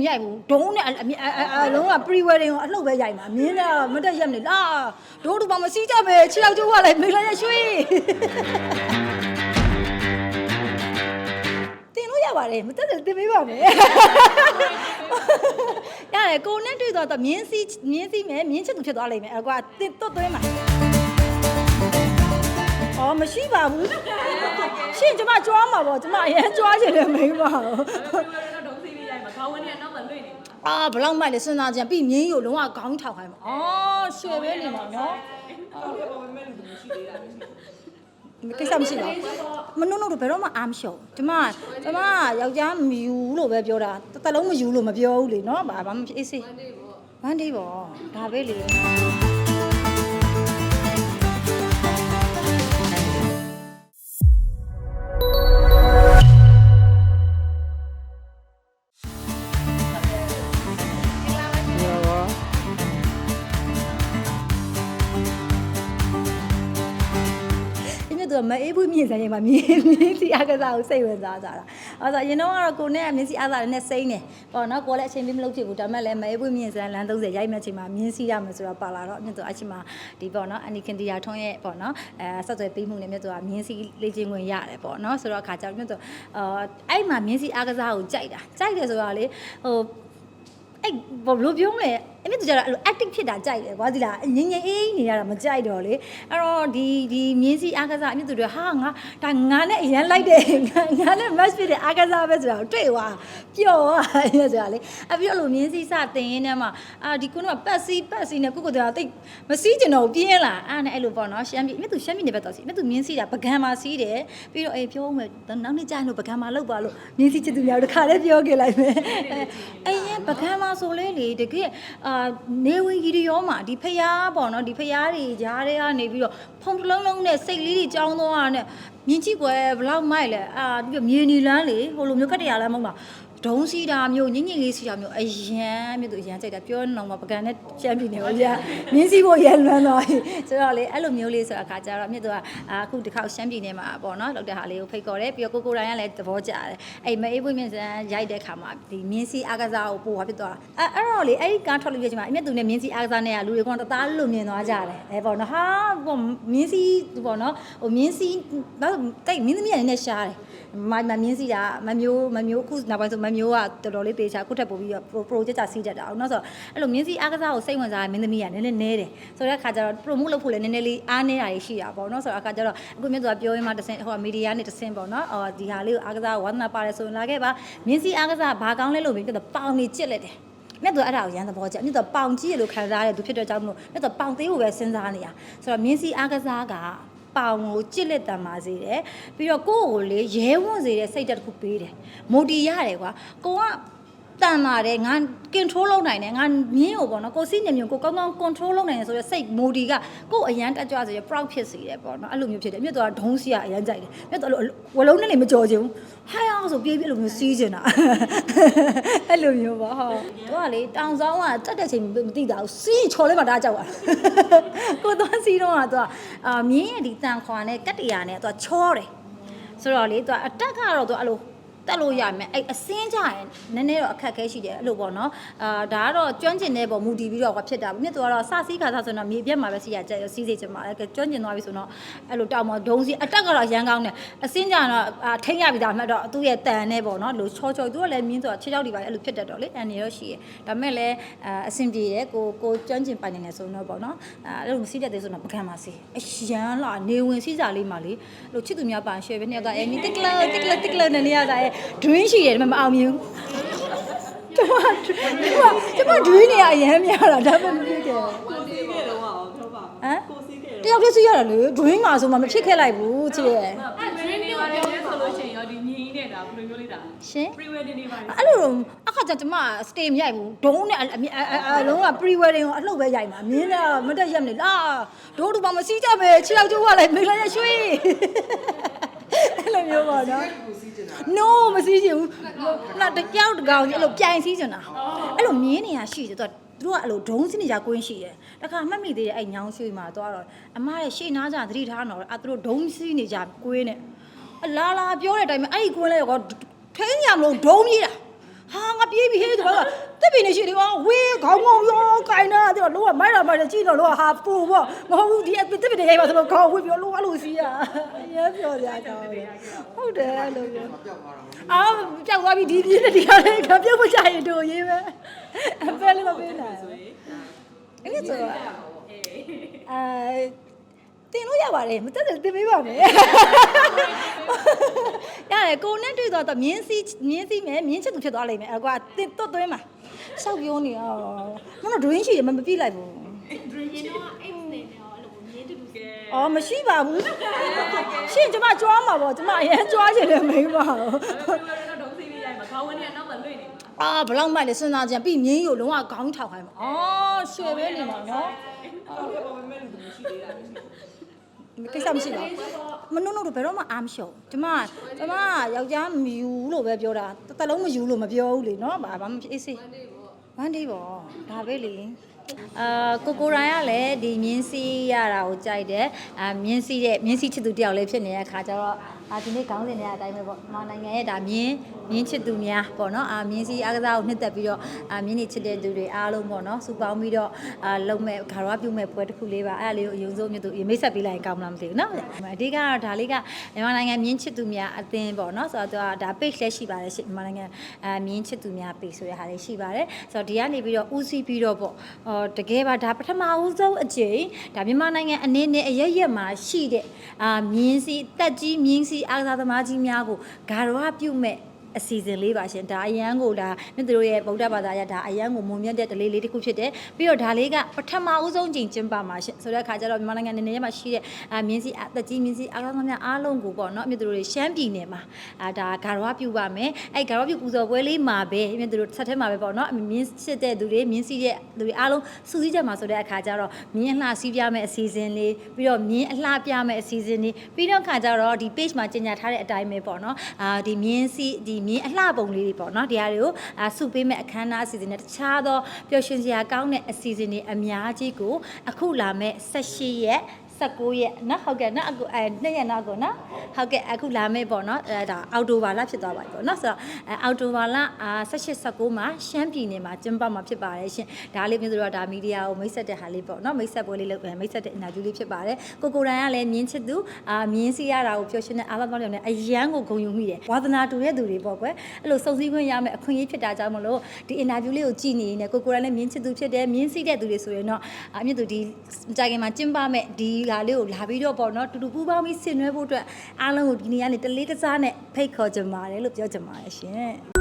မရိုက်ဘူးဒုံးနဲ့အမြအအအလုံးက pre wedding ကိုအလှုပ်ပဲရိုက်မှာမြင်းနဲ့မတက်ရက်နေလားဒိုးတူပါမစီးကြပဲခြေထောက်ကျိုးကလည်းမိလာရရွှေတင်လို့ရပါတယ်မတက်တယ်တင်ပေးပါမယ်ရတယ်ကိုနဲ့တွေ့တော့မြင်းစီးမြင်းစီးမယ်မြင်းချစ်သူဖြစ်သွားလိမ့်မယ်အဲ့ကွာတင်တွတ်သွင်းမှာအော်မရှိပါဘူးရှင်ကျမကြွားမှာပေါ့ကျမအရင်ကြွားချင်တယ်မိန်းမဟုတ်ဒုံးစီးလေးရိုက်မှာခေါင်းဝန်းကြီးကနောက်မှလွင့်နေမှာ အာဘလောက်မှလည်းစဉ်းစားကြပြီးမြင်းရုံလုံးဝခေါင်းထောက်ခိုင်းမှာအော်ရွှေပဲနေမှာနော်ကိစ္စမရှိပါဘူးမနှုတ်နှုတ်တော့ဘယ်တော့မှအားမလျှော့ဘူးကျမကျမယောက်ျားမယူလို့ပဲပြောတာတစ်သက်လုံးမယူလို့မပြောဘူးလေနော်ဘာမှမဖြစ်အေးစေးဝမ်းဒေးပေါ့ဒါပဲလေ မြတ်သူကမအေးဘူးမြင့်ဆိုင်ရင်မှာမြင်းမြင်းစီအကစားကိုစိတ်ဝင်စားကြတာ။အဲဆိုအရင်တော့ကတော့ကိုနဲ့ကမြင်းစီအစားနဲ့စိမ့်နေ။ပေါ့နော်ကိုလည်းအချိန်ပြီးမလုပ်ဖြစ်ဘူးဒါပေမဲ့လည်းမအေးဘူးမြင့်ဆိုင်လမ်း30ရိုက်မဲ့ချိန်မှာမြင်းစီရမယ်ဆိုတော့ပါလာတော့မြတ်သူအချိန်မှာဒီပေါ့နော်အနီခင်တီယာထွန်းရဲ့ပေါ့နော်အဲဆက်သွယ်ပေးမှုနဲ့မြတ်သူကမြင်းစီလေ့ကျင့်ခွင့်ရတယ်ပေါ့နော်ဆိုတော့အခါကျတော့မြတ်သူအာအဲ့မှာမြင်းစီအကစားကိုကြိုက်တာ။ကြိုက်တယ်ဆိုတော့လေဟို အဲ့ဘာလို့ပြောမလဲအဲ့မြစ်သူကျတော့အဲ့လို active ဖြစ်တာကြိုက်တယ်ကွာဒီလားငငယ်အေးနေရတာမကြိုက်တော့လေအဲ့တော့ဒီဒီမြင်းစီအားကစားအမြစ်သူတွေဟာငါဒါငါနဲ့အရန်လိုက်တယ်ငါငါနဲ့ match ဖြစ်တဲ့အားကစားပဲဆိုတာကိုတွေ့သွားပျော်သွားအဲ့ဆိုတာလေအပြီးတော့လိုမြင်းစီစတင်ရင်းနဲ့မှအာဒီကုန်းကပတ်စီပတ်စီနဲ့ကိုကိုတရားတိတ်မစီးကျင်တော့ပြင်းလာအဲ့နဲ့အဲ့လိုပေါ့နော်ရှမ်းပြည်အမြစ်သူရှမ်းပြည်နေဘက်တော့စီအမြစ်သူမြင်းစီတာပကံမှာစီးတယ်ပြီးတော့အေးပြောဦးမယ်နောက်နေ့ကျရင်လို့ပကံမှာလောက်ပါလို့မြင်းစီချစ်သူများတခါလေးပြောခဲ့လိုက်မယ်အဲ့ရင် ပကံမှာဆိုလေလေတကယ်အာနေဝင်ကြီးရောမှာဒီဖျားပေါ့နော်ဒီဖျားတွေကြားထဲကနေပြီးတော့ဖုံတစ်လုံးလုံးနဲ့စိတ်လေးတွေကြောင်းသွားတာနဲ့မြင်းကြည့်ပွဲဘလောက်မိုက်လဲအာဒီမြေနီလန်းလေဟိုလိုမျိုးကတရလန်းမဟုတ်လား ဒုံးစီတာမျိုးညင်ညင်လေးစီတာမျိုးအရန်မြတ်သူအရန်ကြိုက်တာပြောနေတော့မှပကံနဲ့ချမ်းပြည်နေပါဗျာမြင်းစီဖို့ရန်လွမ်းသွားပြီဆိုတော့လေအဲ့လိုမျိုးလေးဆိုတော့အခါကျတော့မြတ်သူကအာအခုတစ်ခေါက်ရှမ်းပြည်နေမှာပေါ့နော်လောက်တဲ့ဟာလေးကိုဖိတ်ခေါ်တယ်ပြီးတော့ကိုကိုရိုင်းကလည်းသဘောကျတယ်အဲ့မအေးပွင့်မြင့်စံရိုက်တဲ့ခါမှာဒီမြင်းစီအားကစားကိုပို့သွားဖြစ်သွားတာအဲ့အဲ့တော့လေအဲ့ဒီကားထွက်လို့ပြချင်မှာအမြတ်သူနဲ့မြင်းစီအားကစားနဲ့ကလူတွေကတသားလို့မြင်သွားကြတယ်အဲပေါ့နော်ဟာပေါ့မြင်းစီပေါ့နော်ဟိုမြင်းစီတော့တိတ်မြင်းသမီးရနေရှားတယ် မမမြင်းစီကမမျိုးမမျိုးအခုနောက်ပိုင်းဆိုမမျိုးကတော်တော်လေးတေချာခုထက်ပိုပြီးတော့ project စီးတတ်တာအောင်နော်ဆိုတော့အဲ့လိုမြင်းစီအားကစားကိုစိတ်ဝင်စားတဲ့မင်းသမီးကနည်းနည်းနဲတယ်ဆိုတော့အခါကျတော့ promote လုပ်ဖို့လည်းနည်းနည်းလေးအားနေတာတွေရှိတာပေါ့နော်ဆိုတော့အခါကျတော့အခုမြတ်သူကပြောရင်းမှတစ်ဆင့်ဟိုမီဒီယာနဲ့တစ်ဆင့်ပေါ့နော်အော်ဒီဟာလေးကိုအားကစားကိုဝါသနာပါတယ်ဆိုရင်လာခဲ့ပါမြင်းစီအားကစားဘာကောင်းလဲလို့မြင်တော့ပေါင်နေကြစ်လက်တယ်မြတ်သူအဲ့ဒါကိုရန်သဘောကျမြတ်သူပေါင်ကြီးရလို့ခံစားရတဲ့သူဖြစ်တဲ့ကြောင့်မလို့မြတ်သူပေါင်သေးကိုပဲစဉ်းစားနေရဆိုတော့မြင်းစီအားကစားက ပေါင်ကိုကြစ်လက်တံပါစေတယ်ပြီးတော့ကိုယ့်ကိုလေရဲဝံ့စေတဲ့စိတ်ဓာတ်တစ်ခုပေးတယ်မိုတီရတယ်ကွာကိုက တန်ပါတယ်ငါ control လုပ်နိုင်တယ်ငါမြင်းကိုပေါ့နော်ကိုစီးညံမျိုးကိုကောင်းကောင်း control လုပ်နိုင်တယ်ဆိုတော့စိတ်မိုဒီကကို့အရန်တက်ကြွစေရ proud ဖြစ်စေတယ်ပေါ့နော်အဲ့လိုမျိုးဖြစ်တယ်မြတ်တော်ကဒုံးစီကအရန်ကြိုက်တယ်မြတ်တော်အဲ့လိုဝလုံးနဲ့နေမကြော်ချင်ဘူးဟိုင်းအောင်ဆိုပြေးပြေးအဲ့လိုမျိုးစီးချင်တာအဲ့လိုမျိုးပါဟာသူကလေတောင်ဆောင်ကတက်တဲ့ချိန်မသိတာဘူးစီးချော်လဲမှဒါကြောက်တာကိုသွားစီးတော့ကသူကအာမြင်းရဲ့ဒီတန်ခွာနဲ့ကတ္တရာနဲ့သူကချောတယ်ဆိုတော့လေသူကအတက်ကတော့သူအဲ့လို တက်လို့ရမယ်အဲ့အစင်းကြရင်နည်းနည်းတော့အခက်အခဲရှိတယ်အဲ့လိုပေါ့နော်အာဒါကတော့ကျွမ်းကျင်တဲ့ပုံမူတည်ပြီးတော့ဟောဖြစ်တာမြစ်သူကတော့စစီးခါစားဆိုတော့မြေပြက်မှာပဲစီရကြက်စီးစေချင်ပါလေကျွမ်းကျင်သွားပြီဆိုတော့အဲ့လိုတောက်မဒုံစီအတက်ကတော့ရန်ကောင်းတယ်အစင်းကြတော့အာထိမ့်ရပြီဒါမှတော့သူ့ရဲ့တန်နဲ့ပေါ့နော်လို့ချောချောသူကလည်းမြင်းဆိုတာခြေချောက်တွေပါအဲ့လိုဖြစ်တတ်တော့လေအန်နေရောရှိတယ်ဒါပေမဲ့လည်းအာအဆင်ပြေတယ်ကိုကိုကျွမ်းကျင်ပိုင်နေတယ်ဆိုတော့ပေါ့နော်အဲ့လိုစီးတတ်တယ်ဆိုတော့ပကံပါစီအရန်လာနေဝင်စီးစားလေးမှလေအဲ့လိုချစ်သူများပါရှယ်ပဲနှစ်ယောက်ကအဲမီတစ်ကလတစ်ကလတစ်ကလနဲ့နေရတာအဲ dream ရှိတယ်ဒါပေမဲ့မအောင်မြင်ဘူးကျမကျမကျမ dream နေရအရန်များတာဒါပေမဲ့မဖြစ်ခဲ့ဘူးကိုစီးခဲ့တော့ဟောတော့ပါဟမ်ကိုစီးခဲ့တယောက်တည်းစီးရတယ်လေ dream မှာဆိုမှမဖြစ်ခဲ့လိုက်ဘူးချစ်ရဲ့အဲ့ dream တွေပါတယ်ဆိုလို့ရှိရင်ရောဒီမြင်းနဲ့ဒါဘယ်လိုမျိုးလေးဒါရှင် pre wedding တွေပါတယ်အဲ့လိုတော့အခါကျကျမ stay မရိုက်ဘူးဒုံးနဲ့အအအအလုံးက pre wedding ကိုအလှုပ်ပဲရိုက်မှာမြင်းနဲ့မတက်ရက်နေလားဒိုးတူပါမစီးကြပဲခြေထောက်ကျိုးကလည်းမိလာရရွှေ အဲ့လိုမျိုးပါနော် no မစီးချင်ဘူးနောက်တကြောက်တကောင်ကြီးအဲ့လိုပြိုင်စီးချင်တာအဲ့လိုမြင်းနေရရှိတယ်သူကသူတို့ကအဲ့လိုဒုံးစင်းနေကြကွင်းရှိတယ်တခါမှတ်မိသေးတယ်အဲ့ညောင်ရွှေမှာသွားတော့အမားရဲ့ရှေ့နားကြသတိထားတော့အဲ့သူတို့ဒုံးစီးနေကြကွင်းနဲ့အလာလာပြောတဲ့အတိုင်းပဲအဲ့ဒီကွင်းလဲကောထိန်းရမလို့ဒုံးကြီးတာဟာငါပြေးပြီဟေးတော့တက် ပင်နေရှိတယ်ကွာဝေးခေါင်းငုံရောကိုင်းနာတော့လောကမိုက်တာမိုက်တယ်ကြည့်တော့လောကဟာပူပေါ့မဟုတ်ဘူးဒီတက်ပင်နေရိုက်ပါဆိုတော့ခေါင်းဝေးပြီးလောကလို့စီးရရဲပြောကြကောင်းတယ်ဟုတ်တယ်အဲ့လိုပြောအာပျောက်သွားပြီဒီပြင်းတဲ့ဒီကလည်းကပြုတ်မချရင်တို့ရေးပဲအဖဲလေးမပေးနိုင်ဘူးအဲ့ဒီဆိုတော့အဲ တင်လို့ရပါတယ်မတက်တယ်တင်ပေးပါမယ်ရတယ်ကိုနဲ့တွေ့တော့မြင်းစီမြင်းစီမယ်မြင်းချစ်သူဖြစ်သွားလိမ့်မယ်အကွာတင်တွတ်သွင်းမှာရှောက်ပြောနေအောင်မနော်ဒွင်းရှိရမမပြိလိုက်ဘူးရင်တော့အိတ်နေတယ်အဲ့လိုမြင်းတူတူကဲအော်မရှိပါဘူးရှင်ကျမကြွားမှာပေါ့ကျမအရင်ကြွားချင်တယ်မိန်းမဟုတ်တော့ဒုံးစီးလေးရိုက်မှာခေါင်းဝန်းကြီးကနောက်မှလွင့်နေအာဘလောက်မှလည်းစဉ်းစားကြံပြီးမြင်းရုပ်လုံးဝခေါင်းထောက်ခိုင်းမှာအော်ရွှေပဲနေမှာနော် ကိစ္စမရှိပါဘူးမနှုတ်နှုတ်တော့ဘယ်တော့မှအားမလျှော့ဘူးကျမကျမယောက်ျားမယူလို့ပဲပြောတာတစ်သက်လုံးမယူလို့မပြောဘူးလေနော်ဘာမှမဖြစ်အေးစေးဝမ်းဒီပေါ့ဒါပဲလေ အာကိုကိုရိုင်းကလည်းဒီမြင်းစီးရတာကိုကြိုက်တယ်အာမြင်းစီးတဲ့မြင်းစီးချစ်သူတယောက်လေးဖြစ်နေတဲ့အခါကျတော့အာဒီနေ့ခေါင်းစဉ်တွေအတိုင်းပဲပေါ့မြန်မာနိုင်ငံရဲ့ဒါမြင်းမြင်းချစ်သူများပေါ့နော်အာမြင်းစီးအားကစားကိုနှစ်သက်ပြီးတော့အာမြင်းနေချစ်တဲ့သူတွေအားလုံးပေါ့နော်စူပေါင်းပြီးတော့အာလုံမဲ့ခါရွားပြုတ်မဲ့ပွဲတစ်ခုလေးပါအဲ့ဒါလေးကိုအယုံဆုံးမြတ်သူမိတ်ဆက်ပေးလိုက်ရင်ကောင်းမလားမသိဘူးနော်အဓိကတော့ဒါလေးကမြန်မာနိုင်ငံမြင်းချစ်သူများအသင်းပေါ့နော်ဆိုတော့သူကဒါ page လည်းရှိပါတယ်ရှင့်မြန်မာနိုင်ငံအာမြင်းချစ်သူများ page ဆိုတဲ့ဟာလေးရှိပါတယ်ဆိုတော့ဒီကနေပြီးတော့ဦးစီးပြီးတော့ပေါ့ဟောတကယ်ပါဒါပထမဦးဆုံးအကြိမ်ဒါမြန်မာနိုင်ငံအနေနဲ့အရရက်မှာရှိတဲ့အာမြင်းစီတက်ကြီးမြင်းစီအားကစားသမားကြီးများကိုဂါရဝပြုမဲ့ အစီအစဉ်လေးပါရှင်ဒါအရန်ကိုဒါမြတ်သူတို့ရဲ့ဗုဒ္ဓဘာသာရဒါအရန်ကိုမုံမြတ်တဲ့ဒလေးလေးတစ်ခုဖြစ်တယ်ပြီးတော့ဒါလေးကပထမဦးဆုံးချိန်ကျင်းပမှာရှင်ဆိုတဲ့အခါကျတော့မြန်မာနိုင်ငံနေနေမှာရှိတဲ့အာမြင်းစီအသက်ကြီးမြင်းစီအားကောင်းသမားအားလုံးကိုပေါ့နော်မြတ်သူတို့တွေရှမ်းပြည်နယ်မှာအာဒါဂါရဝပြုပါမယ်အဲ့ဂါရဝပြုပူဇော်ပွဲလေးမှာပဲမြတ်သူတို့ဆက်ထဲမှာပဲပေါ့နော်မြင်းစစ်တဲ့သူတွေမြင်းစီတဲ့သူတွေအားလုံးစုစည်းကြမှာဆိုတဲ့အခါကျတော့မြင်းအလှစီးပြမယ်အစီအစဉ်လေးပြီးတော့မြင်းအလှပြမယ်အစီအစဉ်လေးပြီးတော့ခါကျတော့ဒီ page မှာကြီးညာထားတဲ့အတိုင်းပဲပေါ့နော်အာဒီမြင်းစီဒီမြင်းအလှပုံလေးတွေပေါ့နော်ဒီဟာတွေကိုအာစုပေးမဲ့အခမ်းအနားအစီအစဉ်နဲ့တခြားသောပျော်ရွှင်စရာကောင်းတဲ့အစီအစဉ်တွေအများကြီးကိုအခုလာမဲ့18ရက် 19ရက်နော်ဟုတ်ကဲ့နော်အခုအဲနှစ်ရက်နောက်ကိုနော်ဟုတ်ကဲ့အခုလာမယ့်ပေါ့နော်အဲဒါအောက်တိုဘာလဖြစ်သွားပါပြီပေါ့နော်ဆိုတော့အဲအောက်တိုဘာလအာ18 19မှာရှမ်းပြည်နယ်မှာကျင်းပမှာဖြစ်ပါတယ်ရှင်ဒါလေးမျိုးဆိုတော့ဒါမီဒီယာကိုမိတ်ဆက်တဲ့ဟာလေးပေါ့နော်မိတ်ဆက်ပွဲလေးလုပ်ပဲမိတ်ဆက်တဲ့အင်တာဗျူးလေးဖြစ်ပါတယ်ကိုကိုရန်ကလည်းမြင်းချစ်သူအာမြင်းစီရတာကိုပျော်ရွှင်တဲ့အားလုံးပေါင်းတယ်နဲ့အရန်ကိုဂုဏ်ယူမိတယ်ဝါသနာတူတဲ့သူတွေပေါ့ကွယ်အဲ့လိုစုံစည်းခွင့်ရမယ်အခွင့်အရေးဖြစ်တာကြောင့်မလို့ဒီအင်တာဗျူးလေးကိုကြည့်နေနေကိုကိုရန်လည်းမြင်းချစ်သူဖြစ်တယ်မြင်းစီတဲ့သူတွေဆိုရင်တော့အမြင့်သူဒီမကြခင်မှာကျင်းပမဲ့ဒီဟာလေးကိုလာပြီးတော့ပေါ့နော်တူတူပူးပေါင်းပြီးဆင်နွှဲဖို့အတွက်အားလုံးကိုဒီနေ့ကနေတလေးတစားနဲ့ဖိတ်ခေါ်ကြပါတယ်လို့ပြောကြပါတယ်ရှင်